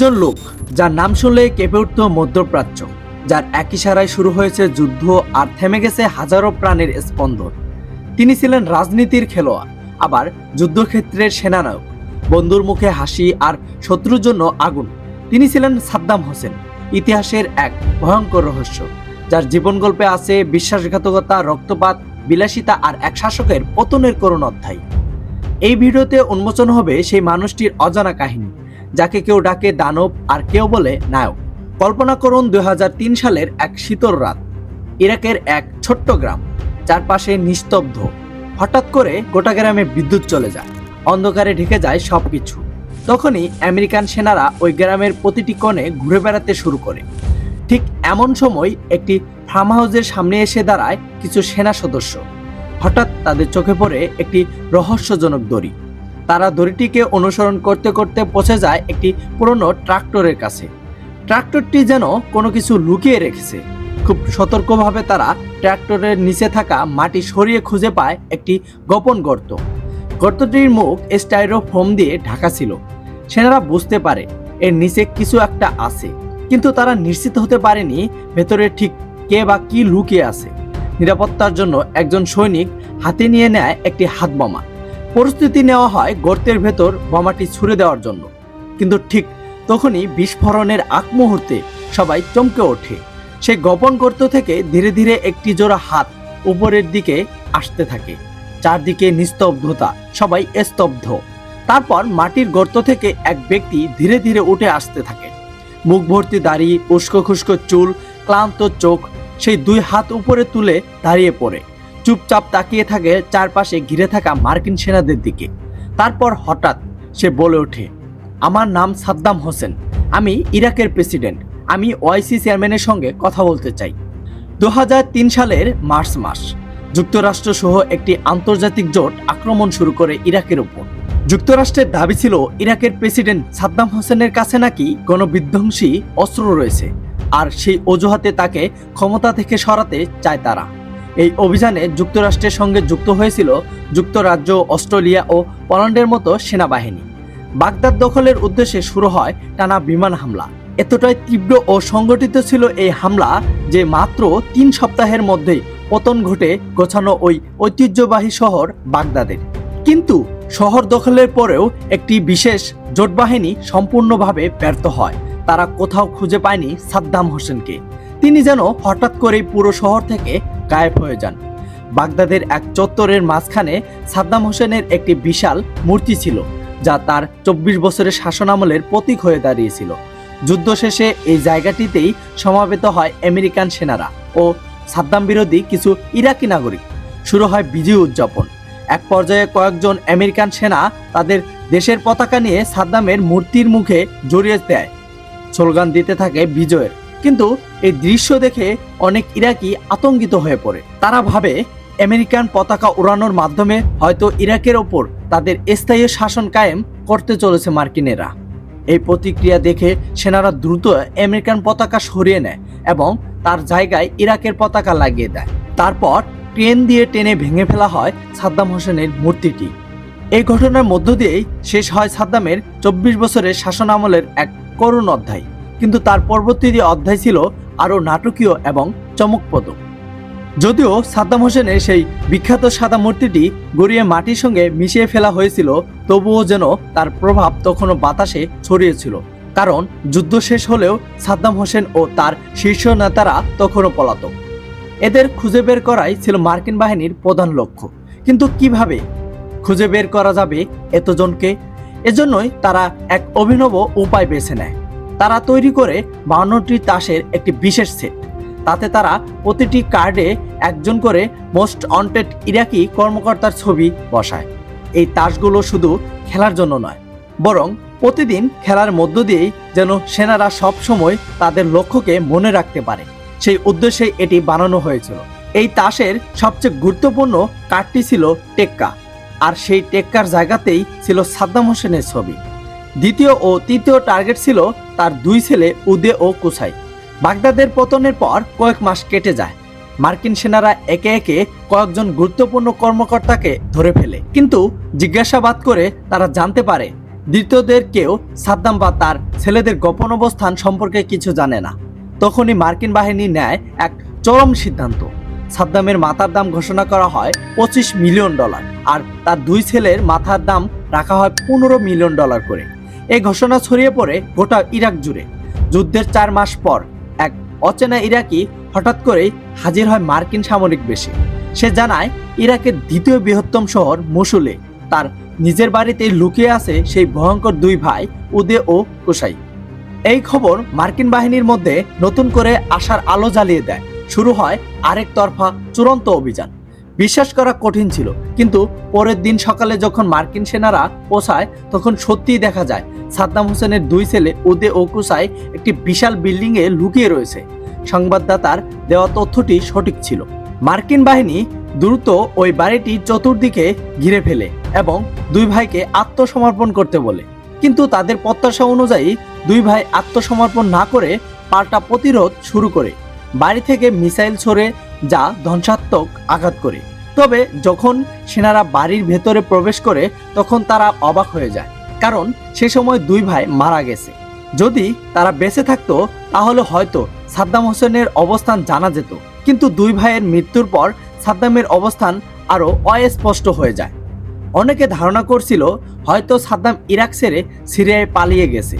একজন লোক, যার নাম শুনলে কেঁপে উঠত মধ্যপ্রাচ্য, যার এক ইশারায় শুরু হয়েছে যুদ্ধ আর থেমে গেছে হাজারো প্রাণের স্পন্দন। তিনি ছিলেন রাজনীতির খেলোয়াড়, আবার যুদ্ধক্ষেত্রের সেনানায়ক। বন্ধুর মুখে হাসি আর শত্রুর জন্য আগুন। তিনি ছিলেন সাদ্দাম হোসেন, ইতিহাসের এক ভয়ঙ্কর রহস্য, যার জীবন গল্পে আছে বিশ্বাসঘাতকতা, রক্তপাত, বিলাসিতা আর এক শাসকের পতনের করুণ অধ্যায়। এই ভিডিওতে উন্মোচন হবে সেই মানুষটির অজানা কাহিনী। যাকে কেউ ডাকে দানব আর কেউ বলে নায়ক। কল্পনা করুন দু হাজার তিন সালের এক শীতল রাত, ইরাকের এক ছোট্ট গ্রাম, চারপাশে নিস্তব্ধ। হঠাৎ করে গোটা গ্রামে বিদ্যুৎ চলে যায়, অন্ধকারে ঢেকে যায় সবকিছু। তখনই আমেরিকান সেনারা ওই গ্রামের প্রতিটি কোণে ঘুরে বেড়াতে শুরু করে। ঠিক এমন সময় একটি ফার্ম হাউসের সামনে এসে দাঁড়ায় কিছু সেনা সদস্য। হঠাৎ তাদের চোখে পড়ে একটি রহস্যজনক দড়ি। তারা দড়িটিকে অনুসরণ করতে করতে পৌঁছে যায় একটি পুরনো ট্রাক্টরের কাছে। ট্রাক্টরটি যেন কোনো কিছু লুকিয়ে রেখেছে। খুব সতর্কভাবে তারা ট্রাক্টরের নিচে থাকা মাটি সরিয়ে খুঁজে পায় একটি গোপন গর্ত। গর্তটির মুখ স্টাইরো স্টাইরোফোম দিয়ে ঢাকা ছিল। সেনারা বুঝতে পারে এর নিচে কিছু একটা আছে, কিন্তু তারা নিশ্চিত হতে পারেনি ভেতরে ঠিক কে বা কি লুকিয়ে আছে। নিরাপত্তার জন্য একজন সৈনিক হাতে নিয়ে নেয় একটি হাত বোমা পরিস্থিতি নেওয়া হয় গর্তের ভেতর বোমাটি ছুড়ে দেওয়ার জন্য। কিন্তু ঠিক তখনই বিস্ফোরণের আগ মুহূর্তে সবাই চমকে ওঠে। সেই গোপন গর্ত থেকে ধীরে ধীরে একটি জোড়া হাত উপরের দিকে আসতে থাকে। চারদিকে নিস্তব্ধতা, সবাই স্তব্ধ। তারপর মাটির গর্ত থেকে এক ব্যক্তি ধীরে ধীরে উঠে আসতে থাকে। মুখ ভর্তি দাড়ি, উস্কো খুস্কো চুল, ক্লান্ত চোখ, সেই দুই হাত উপরে তুলে দাঁড়িয়ে পড়ে। চুপচাপ তাকিয়ে থাকে চারপাশে ঘিরে থাকা মার্কিন সেনাদের দিকে। তারপর হঠাৎ সে বলে ওঠে, আমার নাম সাদ্দাম হোসেন। আমি ইরাকের প্রেসিডেন্ট। আমি ওয়াইসি চেয়ারম্যানের সঙ্গে কথা বলতে চাই। দুহাজার তিন সালের মার্চ মাস, যুক্তরাষ্ট্র সহ একটি আন্তর্জাতিক জোট আক্রমণ শুরু করে ইরাকের উপর। যুক্তরাষ্ট্রের দাবি ছিল, ইরাকের প্রেসিডেন্ট সাদ্দাম হোসেনের কাছে নাকি গণবিধ্বংসী অস্ত্র রয়েছে, আর সেই অজুহাতে তাকে ক্ষমতা থেকে সরাতে চায় তারা। এই অভিযানে যুক্তরাষ্ট্রের সঙ্গে যুক্ত হয়েছিল যুক্তরাজ্য, অস্ট্রেলিয়া ও পোল্যান্ডের মতো সেনাবাহিনী। বাগদাদ দখলের উদ্দেশ্যে শুরু হয় টানা বিমান হামলা। এতটাই তীব্র ও সংগঠিত ছিল এই হামলা যে মাত্র তিন সপ্তাহের মধ্যেই পতন ঘটে গোছানো ওই ঐতিহ্যবাহী শহর বাগদাদের। কিন্তু শহর দখলের পরেও একটি বিশেষ জোট বাহিনী সম্পূর্ণভাবে ব্যর্থ হয়। তারা কোথাও খুঁজে পায়নি সাদ্দাম হোসেনকে। তিনি যেন হঠাৎ করেই পুরো শহর থেকে গায়েব হয়ে যান। বাগদাদের এক চত্বরের মাঝখানে সাদ্দাম হোসেনের একটি বিশাল মূর্তি ছিল, যা তার চব্বিশ বছরের শাসনামলের প্রতীক হয়ে দাঁড়িয়েছিল। যুদ্ধ শেষে এই জায়গাটিতেই সমাবেত হয় আমেরিকান সেনারা ও সাদ্দাম বিরোধী কিছু ইরাকি নাগরিক। শুরু হয় বিজয় উদযাপন। এক পর্যায়ে কয়েকজন আমেরিকান সেনা তাদের দেশের পতাকা নিয়ে সাদ্দামের মূর্তির মুখে জড়িয়ে দেয়। স্লোগান দিতে থাকে বিজয়ের। কিন্তু এই দৃশ্য দেখে অনেক ইরাকি আতঙ্কিত হয়ে পড়ে। তারা ভাবে, আমেরিকান পতাকা উড়ানোর মাধ্যমে হয়তো ইরাকের ওপর তাদের স্থায়ী শাসন কায়েম করতে চলেছে মার্কিনেরা। এই প্রতিক্রিয়া দেখে সেনারা দ্রুত আমেরিকান পতাকা সরিয়ে নেয় এবং তার জায়গায় ইরাকের পতাকা লাগিয়ে দেয়। তারপর ট্রেন দিয়ে টেনে ভেঙে ফেলা হয় সাদ্দাম হোসেনের মূর্তিটি। এই ঘটনার মধ্য দিয়েই শেষ হয় সাদ্দামের চব্বিশ বছরের শাসন আমলের এক করুণ অধ্যায়। কিন্তু তার পরবর্তী যে অধ্যায় ছিল আরও নাটকীয় এবং চমকপ্রদ। যদিও সাদ্দাম হোসেনের সেই বিখ্যাত সাদা মূর্তিটি গড়িয়ে মাটির সঙ্গে মিশিয়ে ফেলা হয়েছিল, তবুও যেন তার প্রভাব তখনও বাতাসে ছড়িয়েছিল কারণ যুদ্ধ শেষ হলেও সাদ্দাম হোসেন ও তার শীর্ষ নেতারা তখনও পলাতক। এদের খুঁজে বের করাই ছিল মার্কিন বাহিনীর প্রধান লক্ষ্য। কিন্তু কীভাবে খুঁজে বের করা যাবে এতজনকে? এজন্যই তারা এক অভিনব উপায় বেছে নেয়। তারা তৈরি করে বাউন্নটি তাসের একটি বিশেষ সেট। তাতে তারা প্রতিটি কার্ডে একজন করে মোস্ট অন্টেড ইরাকি কর্মকর্তার ছবি বসায়। এই তাসগুলো শুধু খেলার জন্য নয়, বরং প্রতিদিন খেলার মধ্য দিয়েই যেন সেনারা সব সময় তাদের লক্ষ্যকে মনে রাখতে পারে। সেই উদ্দেশ্যে এটি বানানো হয়েছিল। এই তাসের সবচেয়ে গুরুত্বপূর্ণ কার্ডটি ছিল টেক্কা, আর সেই টেক্কার জায়গাতেই ছিল সাদ্দাম হোসেনের ছবি। দ্বিতীয় ও তৃতীয় টার্গেট ছিল তার দুই ছেলে উদে ও কুসাই বাগদাদের পতনের পর কয়েক মাস কেটে যায়। মার্কিন সেনারা একে একে কয়েকজন গুরুত্বপূর্ণ কর্মকর্তাকে ধরে ফেলে। কিন্তু জিজ্ঞাসাবাদ করে তারা জানতে পারে, দ্বিতীয়দের কেউ সাদ্দাম বা তার ছেলেদের গোপন অবস্থান সম্পর্কে কিছু জানে না। তখনই মার্কিন বাহিনী নেয় এক চরম সিদ্ধান্ত। সাদ্দামের মাথার দাম ঘোষণা করা হয় পঁচিশ মিলিয়ন ডলার, আর তার দুই ছেলের মাথার দাম রাখা হয় পনেরো মিলিয়ন ডলার করে। এই ঘোষণা ছড়িয়ে পড়ে গোটা ইরাক জুড়ে। যুদ্ধের চার মাস পর এক অচেনা ইরাকি হঠাৎ করেই হাজির হয় মার্কিন সামরিক বেশে। সে জানায়, ইরাকের দ্বিতীয় বৃহত্তম শহর মসুলে তার নিজের বাড়িতে লুকিয়ে আছে সেই ভয়ঙ্কর দুই ভাই, উদে ও কোসাই এই খবর মার্কিন বাহিনীর মধ্যে নতুন করে আশার আলো জ্বালিয়ে দেয়। শুরু হয় আরেক তরফা চূড়ান্ত অভিযান। বিশ্বাস করা কঠিন ছিল। কিন্তু পরের দিন সকালে যখন মার্কিন সেনারা পৌঁছায় তখন সত্যিই দেখা যায়, সাদ্দাম হোসেনের দুই ছেলে উদে ও কুসাই একটি বিশাল বিল্ডিংয়ে লুকিয়ে রয়েছে। সংবাদদাতার দেওয়া তথ্যটি সঠিক ছিল। মার্কিন বাহিনী দ্রুত ওই বাড়িটি চতুর্দিকে ঘিরে ফেলে এবং দুই ভাইকে আত্মসমর্পণ করতে বলে। কিন্তু তাদের প্রত্যাশা অনুযায়ী দুই ভাই আত্মসমর্পণ না করে পাল্টা প্রতিরোধ শুরু করে। বাড়ি থেকে মিসাইল ছড়ে যা ধ্বংসাত্মক আঘাত করে। তবে যখন সেনারা বাড়ির ভেতরে প্রবেশ করে, তখন তারা অবাক হয়ে যায়। কারণ সে সময় দুই ভাই মারা গেছে। যদি তারা বেঁচে থাকতো, তাহলে হয়তো সাদ্দাম হোসেনের অবস্থান জানা যেত। কিন্তু দুই ভাইয়ের মৃত্যুর পর সাদ্দামের অবস্থান আরও অস্পষ্ট হয়ে যায়। অনেকে ধারণা করছিল, হয়তো সাদ্দাম ইরাক ছেড়ে সিরিয়ায় পালিয়ে গেছে।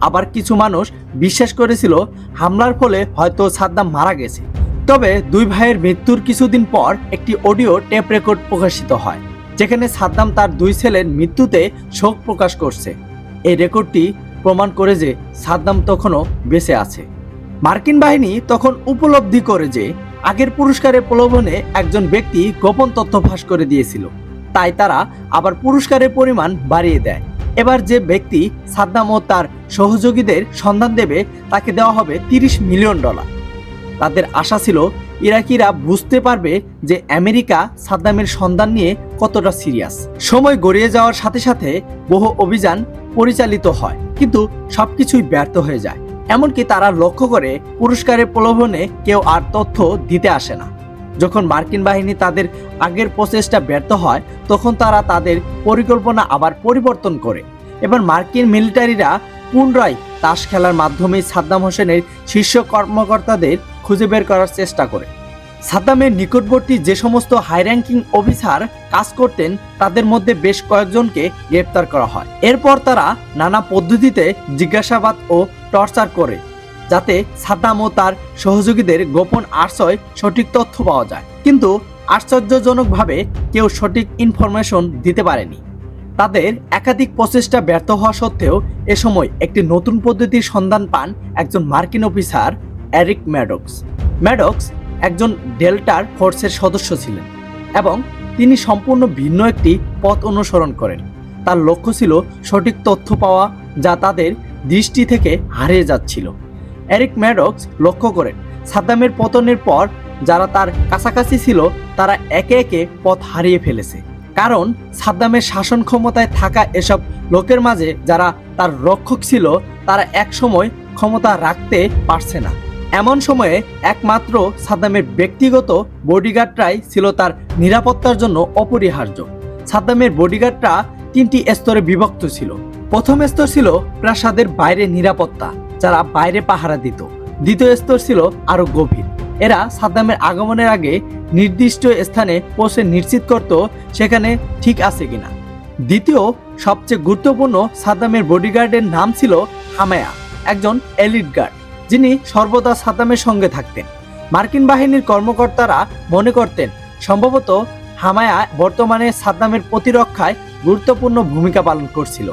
আবার কিছু মানুষ বিশ্বাস করেছিল, হামলার ফলে হয়তো সাদ্দাম মারা গেছে। তবে দুই ভাইয়ের মৃত্যুর কিছুদিন পর একটি অডিও টেপ রেকর্ড প্রকাশিত হয়, যেখানে সাদ্দাম তার দুই ছেলের মৃত্যুতে শোক প্রকাশ করছে। এই রেকর্ডটি প্রমাণ করে যে সাদ্দাম তখনও বেঁচে আছে। মার্কিন বাহিনী তখন উপলব্ধি করে যে আগের পুরস্কারের প্রলোভনে একজন ব্যক্তি গোপন তথ্য ফাঁস করে দিয়েছিল, তাই তারা আবার পুরস্কারের পরিমাণ বাড়িয়ে দেয়। এবার যে ব্যক্তি সাদ্দাম ও তার সহযোগীদের সন্ধান দেবে, তাকে দেওয়া হবে তিরিশ মিলিয়ন ডলার। তাদের আশা ছিল ইরাকিরা বুঝতে পারবে যে আমেরিকা সাদ্দামের সন্ধান নিয়ে কতটা সিরিয়াস। সময় গড়িয়ে যাওয়ার সাথে সাথে বহু অভিযান পরিচালিত হয়, কিন্তু সবকিছুই ব্যর্থ হয়ে যায়। এমনকি তারা লক্ষ্য করে পুরস্কারের প্রলোভনে কেউ আর তথ্য দিতে আসে না। যখন মার্কিন বাহিনী তাদের আগের প্রচেষ্টা ব্যর্থ হয়, তখন তারা তাদের পরিকল্পনা আবার পরিবর্তন করে। এবার মার্কিন মিলিটারিরা পুনরায় তাস খেলার মাধ্যমে সাদ্দাম হোসেনের শীর্ষ কর্মকর্তাদের খুঁজে বের করার চেষ্টা করে। সাদ্দামের নিকটবর্তী যে সমস্ত হাই র্যাঙ্কিং অফিসার কাজ করতেন, তাদের মধ্যে বেশ কয়েকজনকে গ্রেপ্তার করা হয়। এরপর তারা নানা পদ্ধতিতে জিজ্ঞাসাবাদ ও টর্চার করে, যাতে সাদ্দাম ও তার সহযোগীদের গোপন আশ্রয় সঠিক তথ্য পাওয়া যায়। কিন্তু আশ্চর্যজনকভাবে কেউ সঠিক ইনফরমেশন দিতে পারেনি। তাদের একাধিক প্রচেষ্টা ব্যর্থ হওয়া সত্ত্বেও এ সময় একটি নতুন পদ্ধতির সন্ধান পান একজন মার্কিন অফিসার এরিক ম্যাডক্স। ম্যাডক্স একজন ডেল্টার ফোর্সের সদস্য ছিলেন এবং তিনি সম্পূর্ণ ভিন্ন একটি পথ অনুসরণ করেন। তার লক্ষ্য ছিল সঠিক তথ্য পাওয়া যা তাদের দৃষ্টি থেকে হারিয়ে যাচ্ছিল। এরিক ম্যাডক্স লক্ষ্য করেন, সাদ্দামের পতনের পর যারা তার কাছাকাছি ছিল, তারা একে একে পথ হারিয়ে ফেলেছে। কারণ সাদ্দামের শাসন ক্ষমতায় থাকা এসব লোকের মাঝে যারা তার রক্ষক ছিল, তারা এক সময় ক্ষমতা রাখতে পারছে না। এমন সময়ে একমাত্র সাদ্দামের ব্যক্তিগত বডিগার্ডরাই ছিল তার নিরাপত্তার জন্য অপরিহার্য। সাদ্দামের বডিগার্ডরা তিনটি স্তরে বিভক্ত ছিল। প্রথম স্তর ছিল প্রাসাদের বাইরে নিরাপত্তা, যারা বাইরে পাহারা দিত। দ্বিতীয় স্তর ছিল আরও গভীর। এরা সাদ্দামের আগমনের আগে নির্দিষ্ট স্থানে পৌঁছে নিশ্চিত করত সেখানে ঠিক আছে কিনা। দ্বিতীয়, সবচেয়ে গুরুত্বপূর্ণ সাদ্দামের বডিগার্ডের নাম ছিল হামায়া, একজন এলিট গার্ড। যিনি সর্বদা সাদ্দামের সঙ্গে থাকতেন। মার্কিন বাহিনীর কর্মকর্তারা মনে করতেন, সম্ভবত হামায়া বর্তমানে সাদ্দামের প্রতিরক্ষায় গুরুত্বপূর্ণ ভূমিকা পালন করছিল।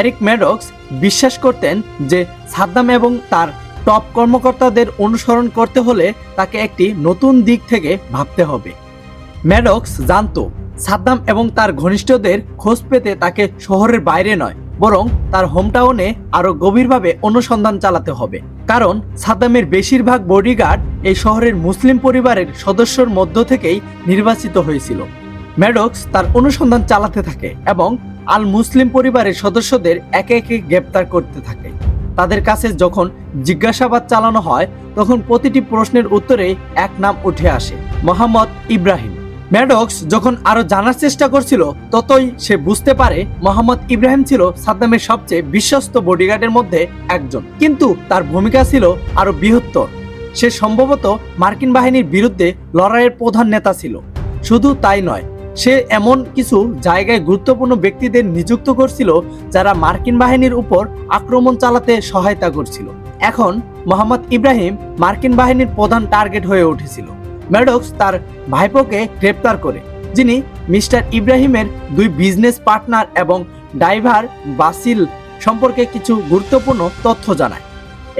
এরিক ম্যাডক্স বিশ্বাস করতেন যে সাদ্দাম এবং তার টপ কর্মকর্তাদের অনুসরণ করতে হলে তাকে একটি নতুন দিক থেকে ভাবতে হবে। ম্যাডক্স জানতো, সাদ্দাম এবং তার ঘনিষ্ঠদের খোঁজ পেতে তাকে শহরের বাইরে নয়, বরং তার হোমটাউনে আরও গভীরভাবে অনুসন্ধান চালাতে হবে। কারণ সাদ্দামের বেশিরভাগ বডিগার্ড এই শহরের মুসলিম পরিবারের সদস্যর মধ্য থেকেই নির্বাচিত হয়েছিল। ম্যাডক্স তার অনুসন্ধান চালাতে থাকে এবং আল মুসলিম পরিবারের সদস্যদের একে একে গ্রেপ্তার করতে থাকে। তাদের কাছে যখন জিজ্ঞাসাবাদ চালানো হয়, তখন প্রতিটি প্রশ্নের উত্তরে এক নাম উঠে আসে, মোহাম্মদ ইব্রাহিম। ম্যাডক্স যখন আরও জানার চেষ্টা করছিল, ততই সে বুঝতে পারে মোহাম্মদ ইব্রাহিম ছিল সাদ্দামের সবচেয়ে বিশ্বস্ত বডিগার্ডের মধ্যে একজন। কিন্তু তার ভূমিকা ছিল আরও বৃহত্তর। সে সম্ভবত মার্কিন বাহিনীর বিরুদ্ধে লড়াইয়ের প্রধান নেতা ছিল। শুধু তাই নয়, সে এমন কিছু জায়গায় গুরুত্বপূর্ণ ব্যক্তিদের নিযুক্ত করছিল যারা মার্কিন বাহিনীর উপর আক্রমণ চালাতে সহায়তা করছিল। এখন মোহাম্মদ ইব্রাহিম মার্কিন বাহিনীর প্রধান টার্গেট হয়ে উঠেছিল। ম্যাডক্স তার ভাইপোকে গ্রেপ্তার করে, যিনি মিস্টার ইব্রাহিমের দুই বিজনেস পার্টনার এবং ড্রাইভার বাসিল সম্পর্কে কিছু গুরুত্বপূর্ণ তথ্য জানায়।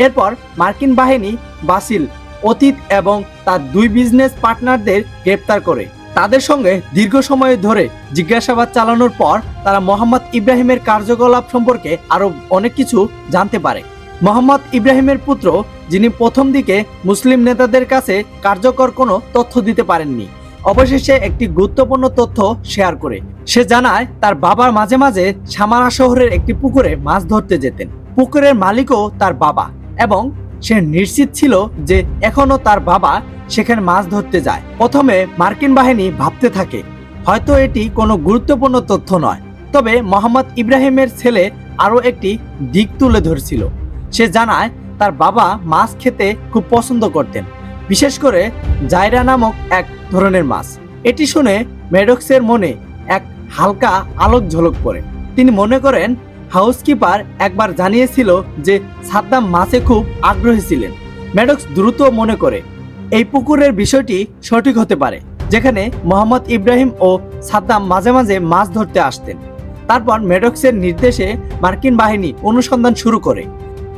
এরপর মার্কিন বাহিনী বাসিল, অতীত এবং তার দুই বিজনেস পার্টনারদের গ্রেপ্তার করে। তাদের সঙ্গে দীর্ঘ সময় ধরে জিজ্ঞাসাবাদ চালানোর পর তারা মোহাম্মদ ইব্রাহিমের কার্যকলাপ সম্পর্কে আরও অনেক কিছু জানতে পারে। মোহাম্মদ ইব্রাহিমের পুত্র, যিনি প্রথম দিকে মুসলিম নেতাদের কাছে কার্যকর কোনো তথ্য দিতে পারেননি। অবশেষে একটি গুরুত্বপূর্ণ তথ্য শেয়ার করে। সে জানায়, তার বাবার মাঝে মাঝে সামারা শহরের একটি পুকুরে মাছ ধরতে যেতেন। পুকুরের মালিকও তার বাবা এবং সে নিশ্চিত ছিল যে এখনও তার বাবা সেখানে মাছ ধরতে যায়। প্রথমে মার্কিন বাহিনী ভাবতে থাকে, হয়তো এটি কোনো গুরুত্বপূর্ণ তথ্য নয়। তবে মোহাম্মদ ইব্রাহিমের ছেলে আরও একটি দিক তুলে ধরছিল। সে জানায় তার বাবা মাছ খেতে খুব পছন্দ করতেন, বিশেষ করে জায়রা নামক এক ধরনের মাছ। এটি শুনে মেডক্সের মনে এক হালকা আলোক ঝলক পড়ে। তিনি মনে করেন, হাউসকিপার একবার জানিয়েছিল যে সাদ্দাম মাছে খুব আগ্রহী ছিলেন। ম্যাডক্স দ্রুত মনে করে, এই পুকুরের বিষয়টি সঠিক হতে পারে, যেখানে মোহাম্মদ ইব্রাহিম ও সাদ্দাম মাঝে মাঝে মাছ ধরতে আসতেন। তারপর মেডক্সের নির্দেশে মার্কিন বাহিনী অনুসন্ধান শুরু করে।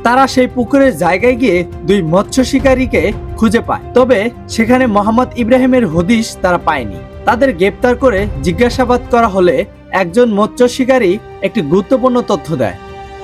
তারা সেই পুকুরের জায়গায় গিয়ে দুই মৎস্য শিকারীকে খুঁজে পায়। তবে সেখানে মোহাম্মদ ইব্রাহিমের হদিশ তারা পায়নি। তাদের গ্রেপ্তার করে জিজ্ঞাসাবাদ করা হলে একজন মৎস্য শিকারী একটি গুরুত্বপূর্ণ তথ্য দেয়।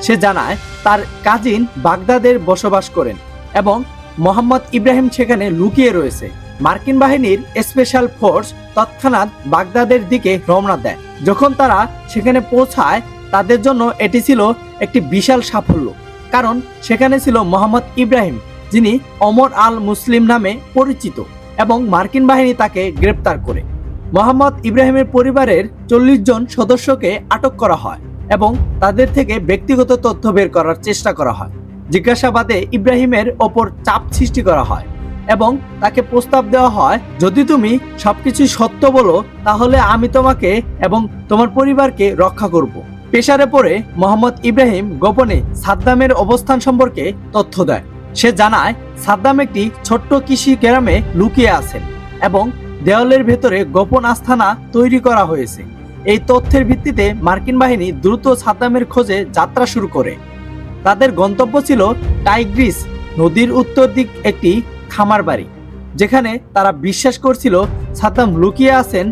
সে জানায়, তার কাজিন বাগদাদের বসবাস করেন এবং মোহাম্মদ ইব্রাহিম সেখানে লুকিয়ে রয়েছে। মার্কিন বাহিনীর স্পেশাল ফোর্স তৎক্ষণাৎ বাগদাদের দিকে রওনা দেয়। যখন তারা সেখানে পৌঁছায়, তাদের জন্য এটি ছিল একটি বিশাল সাফল্য। কারণ সেখানে ছিল মোহাম্মদ ইব্রাহিম, যিনি অমর আল মুসলিম নামে পরিচিত এবং মার্কিন বাহিনী তাকে গ্রেপ্তার করে। মোহাম্মদ ইব্রাহিমের পরিবারের চল্লিশ জন সদস্যকে আটক করা হয় এবং তাদের থেকে ব্যক্তিগত তথ্য বের করার চেষ্টা করা হয়। জিজ্ঞাসাবাদে ইব্রাহিমের ওপর চাপ সৃষ্টি করা হয় এবং তাকে প্রস্তাব দেওয়া হয়, যদি তুমি সবকিছু সত্য বলো, তাহলে আমি তোমাকে এবং তোমার পরিবারকে রক্ষা করব। পেশারে পড়ে মোহাম্মদ ইব্রাহিম গোপনে সাদ্দামের অবস্থান সম্পর্কে তথ্য দেয়। সে জানায়, সাদ্দাম একটি ছোট্ট কৃষি গ্রামে লুকিয়ে আছেন এবং দেওয়ালের ভেতরে গোপন আস্থানা তৈরি করা হয়েছে। এই তথ্যের ভিত্তিতে মার্কিন বাহিনী দ্রুত সাদ্দামের খোঁজে যাত্রা শুরু করে। তাদের গন্তব্য ছিল টাইগ্রিস নদীর উত্তর দিক একটি খামার বাড়ি, যেখানে তারা বিশ্বাস করছিল সাদ্দাম লুকিয়ে আছেন।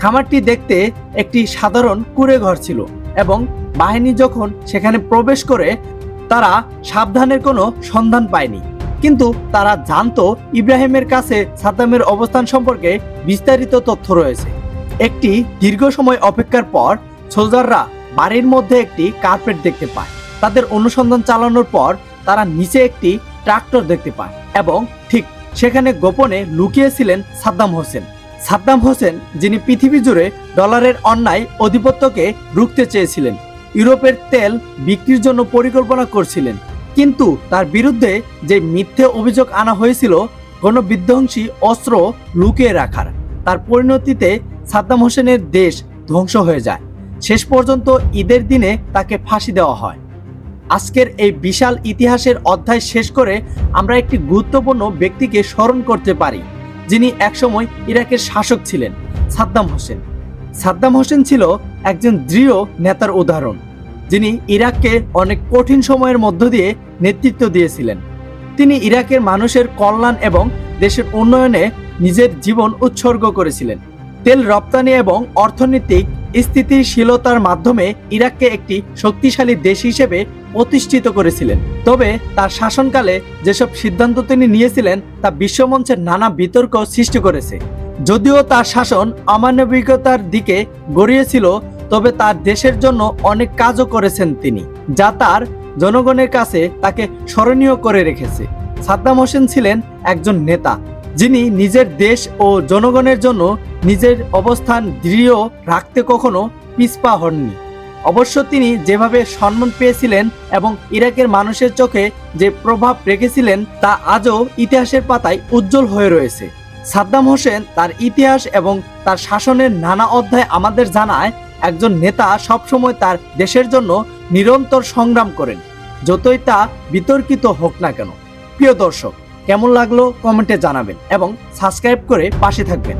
খামারটি দেখতে একটি সাধারণ কুড়ে ঘর ছিল। এবং বাহিনী যখন সেখানে প্রবেশ করে, তারা সাবধানের কোনো সন্ধান পায়নি। কিন্তু তারা জানতো ইব্রাহিমের কাছে সাদ্দামের অবস্থান সম্পর্কে বিস্তারিত তথ্য রয়েছে। একটি দীর্ঘ সময় অপেক্ষার পর সোলজাররা বাড়ির মধ্যে একটি কার্পেট দেখতে পায়। তাদের অনুসন্ধান চালানোর পর তারা নিচে একটি ট্রাক্টর দেখতে পায় এবং ঠিক সেখানে গোপনে লুকিয়েছিলেন সাদ্দাম হোসেন। সাদ্দাম হোসেন, যিনি পৃথিবী জুড়ে ডলারের অন্যায় আধিপত্যকে রুখতে চেয়েছিলেন, ইউরোপের তেল বিক্রির জন্য পরিকল্পনা করছিলেন। কিন্তু তার বিরুদ্ধে যে মিথ্যে অভিযোগ আনা হয়েছিল, কোনো বিধ্বংসী অস্ত্র লুকিয়ে রাখার, তার পরিণতিতে সাদ্দাম হোসেনের দেশ ধ্বংস হয়ে যায়। শেষ পর্যন্ত ঈদের দিনে তাকে ফাঁসি দেওয়া হয়। আজকের এই বিশাল ইতিহাসের অধ্যায় শেষ করে আমরা একটি গুরুত্বপূর্ণ ব্যক্তিকে স্মরণ করতে পারি। যিনি একসময় ইরাকের শাসক ছিলেন, সাদ্দাম হোসেন। সাদ্দাম হোসেন ছিল একজন দৃঢ় নেতার উদাহরণ। যিনি ইরাককে অনেক কঠিন সময়ের মধ্য দিয়ে নেতৃত্ব দিয়েছিলেন। তিনি ইরাকের মানুষের কল্যাণ এবং দেশের উন্নয়নে নিজের জীবন উৎসর্গ করেছিলেন। তেল রপ্তানি এবং অর্থনৈতিক স্থিতিশীলতার মাধ্যমে ইরাককে একটি শক্তিশালী দেশ হিসেবে প্রতিষ্ঠিত করেছিলেন। তবে তার শাসনকালে যেসব সিদ্ধান্ত তিনি নিয়েছিলেন, তা বিশ্বমঞ্চের নানা বিতর্ক সৃষ্টি করেছে। যদিও তার শাসন অমানবিকতার দিকে গড়িয়েছিল, তবে তার দেশের জন্য অনেক কাজও করেছেন তিনি, যা তার জনগণের কাছে তাকে স্মরণীয় করে রেখেছে। সাদ্দাম হোসেন ছিলেন একজন নেতা। যিনি নিজের দেশ ও জনগণের জন্য নিজের অবস্থান দৃঢ় রাখতে কখনো পিছপা হননি। অবশ্য তিনি যেভাবে সম্মান পেয়েছিলেন এবং ইরাকের মানুষের চোখে যে প্রভাব রেখেছিলেন, তা আজও ইতিহাসের পাতায় উজ্জ্বল হয়ে রয়েছে। সাদ্দাম হোসেন তার ইতিহাস এবং তার শাসনের নানা অধ্যায় আমাদের জানায়, একজন নেতা সবসময় তার দেশের জন্য নিরন্তর সংগ্রাম করেন, যতই তা বিতর্কিত হোক না কেন। প্রিয় দর্শক কেমন লাগল কমেন্টে জানাবেন এবং সাবস্ক্রাইব করে পাশে থাকবেন।